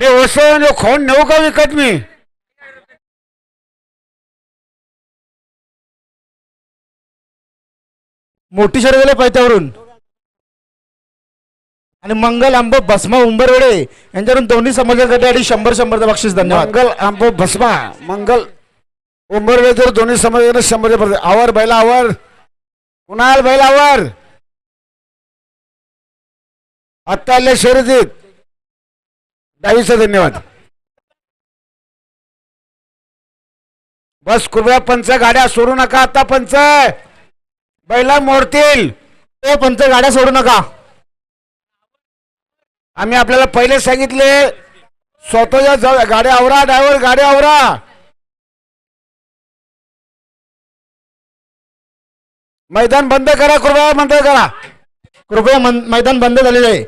ते ओसळून खोन नेऊ का विकत मी? मोठी शर्यत पैत्यावरून आणि मंगल आंब भस्मा उंबरवेडे यांच्याकडून दोन्ही समाजासाठी शंभर शंभरचं बक्षीस धन्यवाद. मंगल आंब भस्मा मंगल उंबरवे जर दोन्ही समाजाने शंभर आवर बैला आवर. कुणाल बैल आवर. आत्ता आले शर्यतीत. दहावीचा धन्यवाद. बस कृपया पंच गाड्या सोडू नका आता पंच. बैला मोडतील. ए पंच गाड्या सोडू नका. आम्ही आपल्याला पहिले सांगितले स्वतःच्या गाड्या आवरा ड्रायव्हर गाड्या आवरा. मैदान बंद करा कृपया बंद करा. कृपया मैदान बंद झालेले आहे.